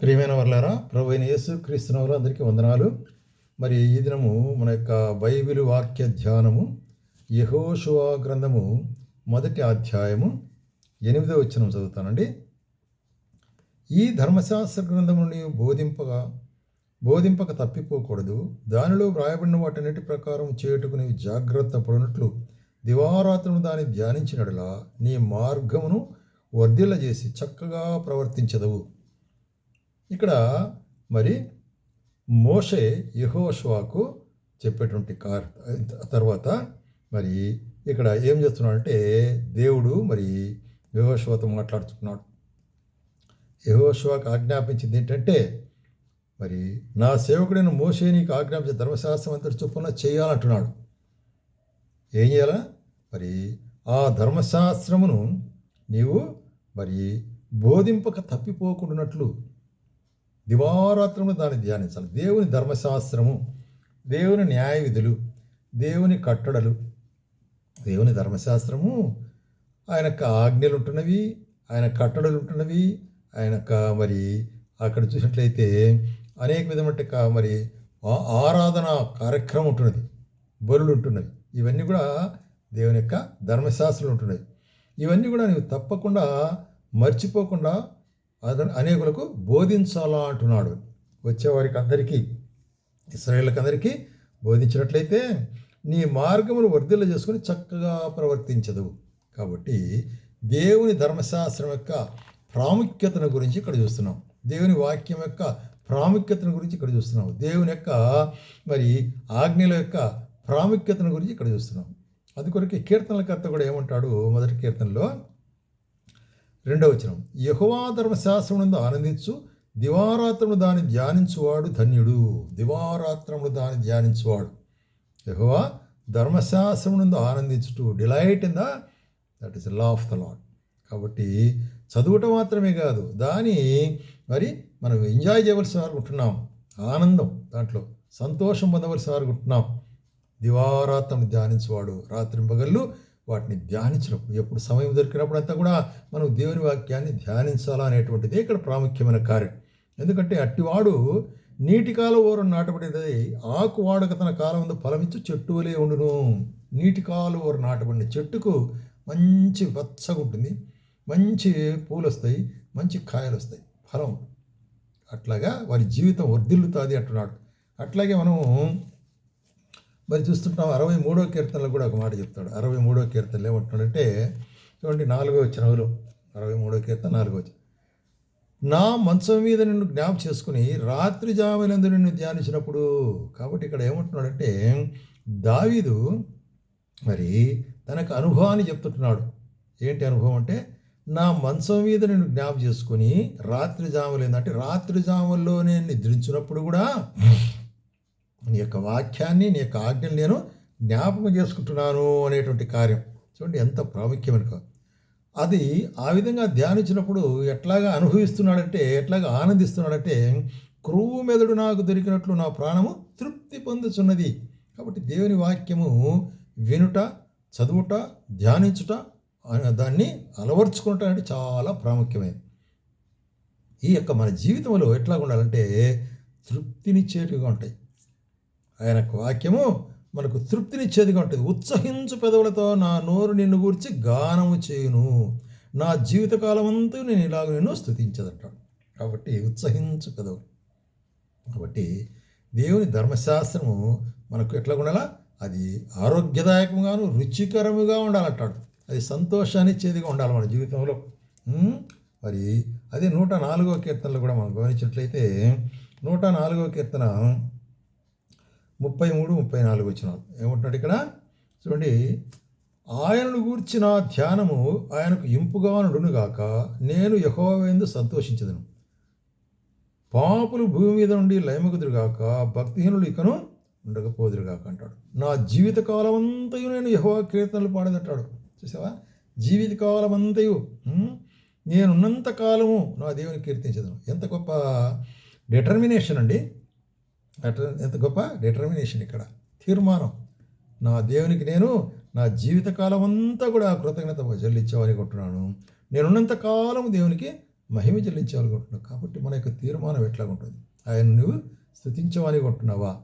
ప్రియమైన వర్లారా ప్రభు అయిన యేసు క్రీస్తునవులు అందరికీ వందనాలు. మరి ఈ దినము మన యొక్క బైబిల్ వాక్య ధ్యానము యహోషువా గ్రంథము మొదటి అధ్యాయము ఎనిమిదో వచ్చిన చదువుతానండి. ఈ ధర్మశాస్త్ర గ్రంథముని బోధింపగా బోధింపక తప్పిపోకూడదు. దానిలో వ్రాయబడిన వాటన్నిటి ప్రకారం చేటుకుని జాగ్రత్త పడినట్లు దివారాత్రును దాన్ని ధ్యానించినడలా నీ మార్గమును వర్ధిల్ల చేసి చక్కగా ప్రవర్తించదవు. ఇక్కడ మరి మోషే యహోష్వాకు చెప్పేటువంటి కార్ తర్వాత మరి ఇక్కడ ఏం చేస్తున్నాడంటే దేవుడు మరి యహోష్వాతో మాట్లాడుతున్నాడు. యహోష్వాకు ఆజ్ఞాపించింది ఏంటంటే మరి నా సేవకుడైన మోషే నీకు ఆజ్ఞాపించే ధర్మశాస్త్రం అంతటి చొప్పున చేయాలంటున్నాడు. ఏం చేయాలా? మరి ఆ ధర్మశాస్త్రమును నీవు మరి బోధింపక తప్పిపోకుండానట్లు దివారాత్రములు దాన్ని ధ్యానించాలి. దేవుని ధర్మశాస్త్రము దేవుని న్యాయ విధులు దేవుని కట్టడలు దేవుని ధర్మశాస్త్రము ఆయన యొక్క ఆజ్ఞలు ఉంటున్నవి ఆయన కట్టడలు ఉంటున్నవి ఆయన యొక్క మరి అక్కడ చూసినట్లయితే అనేక విధమైన మరి ఆరాధన కార్యక్రమం ఉంటున్నది. బరులు ఉంటున్నవి. ఇవన్నీ కూడా దేవుని యొక్క ధర్మశాస్త్రాలు ఉంటున్నవి. ఇవన్నీ కూడా నీవు తప్పకుండా మర్చిపోకుండా అనేకులకు బోధించాలా అంటున్నాడు. వచ్చేవారికి అందరికీ ఇస్రాయేళ్ళకి అందరికీ బోధించినట్లయితే నీ మార్గమును వర్ధిల్ల చేసుకుని చక్కగా ప్రవర్తించదు. కాబట్టి దేవుని ధర్మశాస్త్రం యొక్క ప్రాముఖ్యతను గురించి ఇక్కడ చూస్తున్నాం. దేవుని వాక్యం యొక్క ప్రాముఖ్యతను గురించి ఇక్కడ చూస్తున్నాం. దేవుని యొక్క మరి ఆజ్ఞల యొక్క ప్రాముఖ్యతను గురించి ఇక్కడ చూస్తున్నాం. అది కొరకు కీర్తనలకర్త కూడా ఏమంటాడు మొదటి కీర్తనలో? రెండవ వచనం. యహోవా ధర్మశాస్త్రమునందు ఆనందించు దివారాత్రమును దాన్ని ధ్యానించువాడు ధన్యుడు. దివారాత్రమును దాన్ని ధ్యానించువాడు. యహోవా ధర్మశాస్త్రమునందు ఆనందించుటూ delight in the that is law of the lord కాబట్టి చదువుట మాత్రమే కాదు దాని మరి మనం ఎంజాయ్ చేయవలసిన వారు ఉంటున్నాం. ఆనందం దాంట్లో సంతోషం పొందవలసిన వారు ఉంటున్నాం. దివారాత్రం ధ్యానించేవాడు. రాత్రి పగళ్ళు వాటిని ధ్యానించినప్పుడు ఎప్పుడు సమయం దొరికినప్పుడు అంతా కూడా మనం దేవుని వాక్యాన్ని ధ్యానించాలా అనేటువంటిది ఇక్కడ ప్రాముఖ్యమైన కార్యం. ఎందుకంటే అట్టివాడు నీటి కాలం ఓరం నాటబడినది ఆకు వాడక తన కాలం ముందు ఫలమిచ్చు చెట్టు వలే ఉండును. నీటి కాలు ఓరు నాటబడిన చెట్టుకు మంచి పచ్చగా ఉంటుంది మంచి పూలు వస్తాయి మంచి కాయలు వస్తాయి ఫలం. అట్లాగా వారి జీవితం వర్ధిల్లుతుంది అంటున్నాడు. అట్లాగే మనం మరి చూస్తుంటాం అరవై మూడో కీర్తనలో కూడా ఒక మాట చెప్తాడు. అరవై మూడో కీర్తనలు ఏమంటున్నాడంటే చూడండి నాలుగో వచ్చినవులు అరవై మూడో కీర్తన నాలుగో వచ్చిన నా మంచం మీద నిన్ను జ్ఞాపం చేసుకుని రాత్రి జాములందు నిన్ను ధ్యానించినప్పుడు కాబట్టి ఇక్కడ ఏమంటున్నాడంటే దావీదు మరి తనకు అనుభవాన్ని చెప్తుంటున్నాడు. ఏంటి అనుభవం అంటే నా మంచం మీద నేను జ్ఞాపం చేసుకొని రాత్రి జాములు ఏంటంటే రాత్రి జాముల్లో నేను నిద్రించినప్పుడు కూడా నీ యొక్క వాక్యాన్ని నీ యొక్క ఆజ్ఞలు నేను జ్ఞాపకం చేసుకుంటున్నాను అనేటువంటి కార్యం. చూడండి ఎంత ప్రాముఖ్యమైన అది ఆ విధంగా ధ్యానించినప్పుడు ఎట్లాగా అనుభవిస్తున్నాడంటే ఎట్లాగా ఆనందిస్తున్నాడంటే క్రువు మెదడు నాకు దొరికినట్లు నా ప్రాణము తృప్తి పొందుచున్నది. కాబట్టి దేవుని వాక్యము వినుట చదువుట ధ్యానించుట దాన్ని అలవర్చుకుంటా అంటే చాలా ప్రాముఖ్యమైనది. ఈ యొక్క మన జీవితంలో ఎట్లా ఉండాలంటే తృప్తినిచ్చేటివిగా ఉంటాయి. ఆయన వాక్యము మనకు తృప్తినిచ్చేదిగా ఉంటుంది. ఉత్సహించు పెదవులతో నా నోరు నిన్ను గూర్చి గానము చేయును. నా జీవితకాలం అంతా నేను ఇలాగ నిన్ను స్థుతించదంటాడు కాబట్టి ఉత్సహించు పెదవులు. కాబట్టి దేవుని ధర్మశాస్త్రము మనకు ఎట్లా ఉండాలా? అది ఆరోగ్యదాయకంగాను రుచికరముగా ఉండాలంటాడు. అది సంతోషాన్ని ఇచ్చేదిగా ఉండాలి మన జీవితంలో. మరి అదే నూట నాలుగో కీర్తనలు కూడా మనం గమనించినట్లయితే నూట నాలుగో కీర్తన ముప్పై మూడు ముప్పై నాలుగు వచ్చినాలు ఏమంటున్నాడు ఇక్కడ? చూడండి ఆయనను గూర్చిన ధ్యానము ఆయనకు ఇంపుగా గాక నేను యహోవేందు సంతోషించదను. పాపులు భూమి మీద నుండి లయమగుదురుగాక భక్తిహీనులు ఇకను ఉండకపోదురుగాక అంటాడు. నా జీవితకాలం అంతయు నేను యహోవా కీర్తనలు పాడదంటాడు. చూసావా? జీవితకాలం అంతయు నేనున్నంత కాలము నా దేవుని కీర్తించదను. ఎంత గొప్ప డిటర్మినేషన్ అండి. ఎంత గొప్ప డిటర్మినేషన్ ఇక్కడ. తీర్మానం. నా దేవునికి నేను నా జీవితకాలం అంతా కూడా కృతజ్ఞత చెల్లించాలనుకుంటున్నాను నేనున్నంత కాలం దేవునికి మహిమ చెల్లించాలనుకుంటున్నాను కాబట్టి మన యొక్క తీర్మానం ఎట్లా ఉంటుంది ఆయన నువ్వు స్థుతించమనుకుంటున్నావా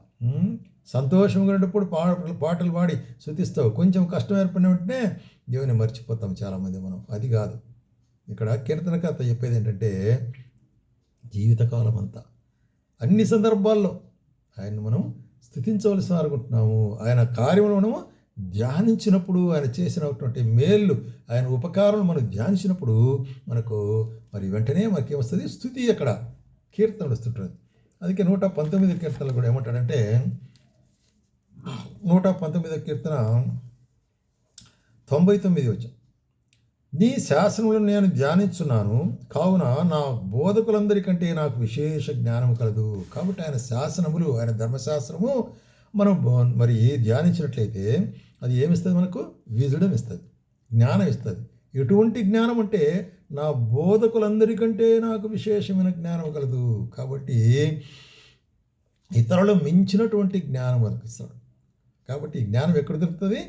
సంతోషంగా ఉన్నప్పుడు పాటలు పాటలు పాడి స్థుతిస్తావు కొంచెం కష్టం ఏర్పడిన వెంటనే దేవుని మర్చిపోతాం చాలామంది మనం. అది కాదు. ఇక్కడ కీర్తనకర్త చెప్పేది ఏంటంటే జీవితకాలం అంతా అన్ని సందర్భాల్లో ఆయన్ని మనం స్థుతించవలసి అనుకుంటున్నాము ఆయన కార్యములు మనము ధ్యానించినప్పుడు ఆయన చేసినటువంటి మేళ్ళు ఆయన ఉపకారాలు మనం ధ్యానించినప్పుడు మనకు మరి వెంటనే మనకి ఏమొస్తుంది స్థుతి అక్కడ. కీర్తన వస్తుంటుంది అందుకే నూట పంతొమ్మిది కీర్తనలు కూడా ఏమంటాడంటే నూట పంతొమ్మిది కీర్తన తొంభై తొమ్మిది వచ్చాం నీ శాసనములను నేను ధ్యానించున్నాను. కావున నా బోధకులందరికంటే నాకు విశేష జ్ఞానం కలదు. కాబట్టి ఆయన శాసనములు ఆయన ధర్మశాస్త్రము మనం మరి ధ్యానించినట్లయితే అది ఏమిస్తుంది మనకు? విజడం ఇస్తుంది జ్ఞానం ఇస్తుంది ఎటువంటి జ్ఞానం అంటే నా బోధకులందరికంటే నాకు విశేషమైన జ్ఞానం కలదు. కాబట్టి ఇతరులు మించినటువంటి జ్ఞానం మనకు ఇస్తాడు. కాబట్టి ఈ జ్ఞానం ఎక్కడ దొరుకుతుంది?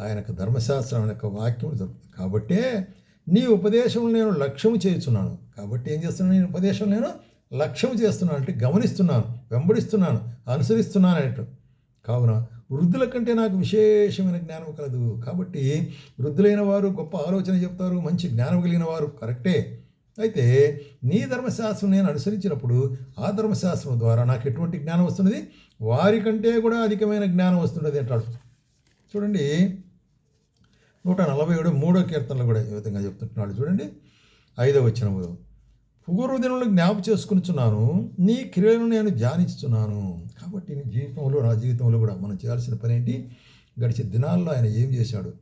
ఆయన యొక్క ధర్మశాస్త్రం అనే యొక్క వాక్యం దొరుకుతుంది కాబట్టే నీ ఉపదేశం నేను లక్ష్యం చేస్తున్నాను కాబట్టి ఏం చేస్తున్నాను? నేను ఉపదేశం నేను లక్ష్యం చేస్తున్నాను అంటే గమనిస్తున్నాను వెంబడిస్తున్నాను అనుసరిస్తున్నాను అనేటు కావున వృద్ధుల కంటే నాకు విశేషమైన జ్ఞానం కలదు. కాబట్టి వృద్ధులైన వారు గొప్ప ఆలోచన చెప్తారు మంచి జ్ఞానం కలిగిన వారు కరెక్టే. అయితే నీ ధర్మశాస్త్రం నేను అనుసరించినప్పుడు ఆ ధర్మశాస్త్రం ద్వారా నాకు ఎటువంటి జ్ఞానం వస్తున్నది? వారికంటే కూడా అధికమైన జ్ఞానం వస్తున్నది అంటాడు. చూడండి నూట నలభై ఏడు మూడో కీర్తనలు కూడా ఈ విధంగా చెప్తుంటున్నాడు. చూడండి. ఐదవ వచనములు పూర్వదినంలో జ్ఞాపకం చేసుకునిచున్నాను. నీ క్రియలను నేను ధ్యానిస్తున్నాను కాబట్టి నీ జీవితంలో నా జీవితంలో కూడా మనం చేయాల్సిన పని ఏంటి? గడిచే దినాల్లో ఆయన ఏం చేశాడు?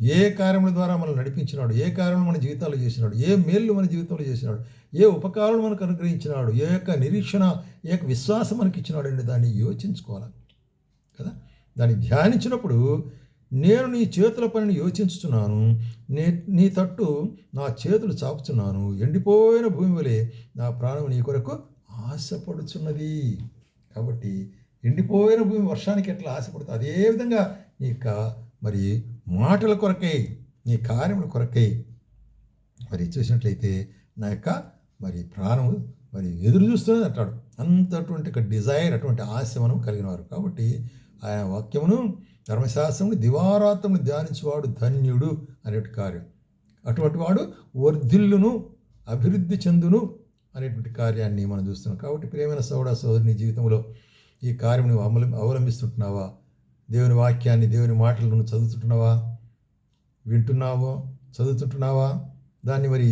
ఏ కార్యముల ద్వారా మనం నడిపించినాడు? ఏ కార్యములు మన జీవితాల్లో చేసినాడు? ఏ మేళ్ళు మన జీవితంలో చేసినాడు? ఏ ఉపకారాలు మనకు అనుగ్రహించినాడు? ఏ యొక్క నిరీక్షణ ఏ యొక్క విశ్వాసం మనకి ఇచ్చినాడు అండి దాన్ని యోచించుకోవాలి కదా? దాన్ని ధ్యానించినప్పుడు నేను నీ చేతుల పనిని యోచించుచున్నాను. నీ నీ తట్టు నా చేతులు చాపుచున్నాను ఎండిపోయిన భూమి వలె నా ప్రాణం నీ కొరకు ఆశపడుచున్నది. కాబట్టి ఎండిపోయిన భూమి వర్షానికి ఎట్లా ఆశపడుతుంది అదేవిధంగా నీ యొక్క మరి మాటల కొరకై నీ కార్యముల కొరకై మరి చూసినట్లయితే నా యొక్క మరి ప్రాణం మరి ఎదురు చూస్తుంది అంటాడు. అంతటువంటి ఒక డిజైర్ అటువంటి ఆశ మనం కలిగిన వారు. కాబట్టి ఆయన వాక్యమును ధర్మశాస్త్రమును దివారాత్రమును ధ్యానించేవాడు ధన్యుడు అనేటువంటి కార్యం. అటువంటి వాడు వర్ధిల్లును అభివృద్ధి చెందును అనేటువంటి కార్యాన్ని మనం చూస్తున్నాం. కాబట్టి ప్రేమైన సోదర సోదరుని జీవితంలో ఈ కార్యం నువ్వు అమలు అవలంబిస్తుంటున్నావా? దేవుని వాక్యాన్ని దేవుని మాటలు నువ్వు చదువుతుంటున్నావా? వింటున్నావో? చదువుతుంటున్నావా? దాన్ని మరి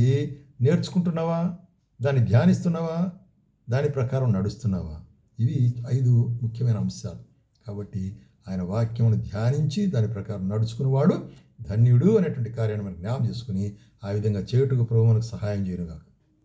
నేర్చుకుంటున్నావా? దాన్ని ధ్యానిస్తున్నావా? దాని ప్రకారం నడుస్తున్నావా? ఇవి ఐదు ముఖ్యమైన అంశాలు. కాబట్టి ఆయన వాక్యమును ధ్యానించి దాని ప్రకారం నడుచుకునేవాడు ధన్యుడు అనేటువంటి కార్యాన్ని మనం జ్ఞాపం చేసుకుని ఆ విధంగా చేయుటకు ప్రభు మనకు సహాయం చేయనుగాక.